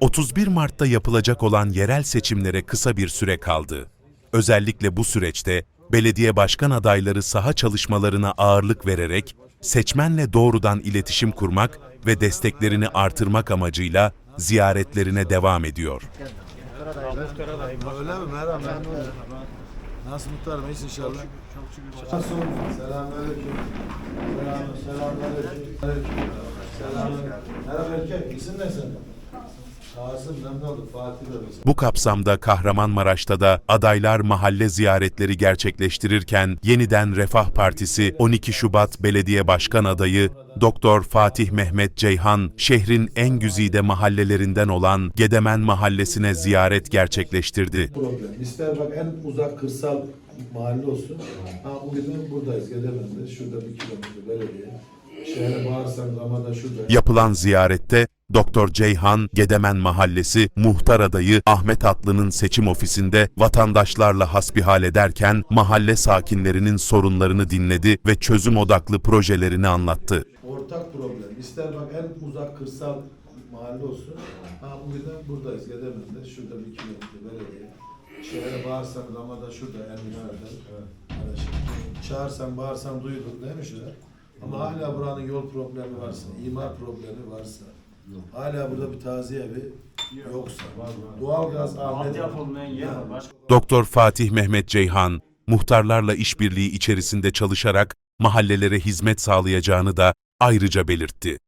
31 Mart'ta yapılacak olan yerel seçimlere kısa bir süre kaldı. Özellikle bu süreçte belediye başkan adayları saha çalışmalarına ağırlık vererek seçmenle doğrudan iletişim kurmak ve desteklerini artırmak amacıyla ziyaretlerine devam ediyor. Öyle mi? Merhaba. Nasıl muhtarım? İyisin inşallah. Çok şükür. Selamünaleyküm. Selam, selamünaleyküm. Merhaba erkek. İsim ne senin? Bu kapsamda Kahramanmaraş'ta da adaylar mahalle ziyaretleri gerçekleştirirken yeniden Refah Partisi 12 Şubat Belediye Başkan adayı Doktor Fatih Mehmet Ceyhan şehrin en güzide mahallelerinden olan Gedemen Mahallesi'ne ziyaret gerçekleştirdi. problem. İster bak en uzak kırsal mahalle olsun. Ha bugün buradayız Gedemen'de. Şurada bir kilometre belediye. Şehre bağırsan Ramada şurada. Yapılan ziyarette Doktor Ceyhan Gedemen Mahallesi muhtar adayı Ahmet Atlı'nın seçim ofisinde vatandaşlarla hasbihal ederken mahalle sakinlerinin sorunlarını dinledi ve çözüm odaklı projelerini anlattı. Ortak problem. İster bak en uzak kırsal mahalle olsun. Ha bugün de buradayız Gedemen'de. Şurada bir kilometre belediye. Şehre bağırsan Ramada şurada en yukarıda. Evet. Çağırsan bağırsan duyulur değil mi şurada? Ama hala buranın yol problemi varsa, imar problemi varsa, hala burada bir taziye evi yoksa, doğalgaz Ahmet Altyapı olmayan yer var. Başka Doktor Fatih Mehmet Ceyhan muhtarlarla işbirliği içerisinde çalışarak mahallelere hizmet sağlayacağını da ayrıca belirtti.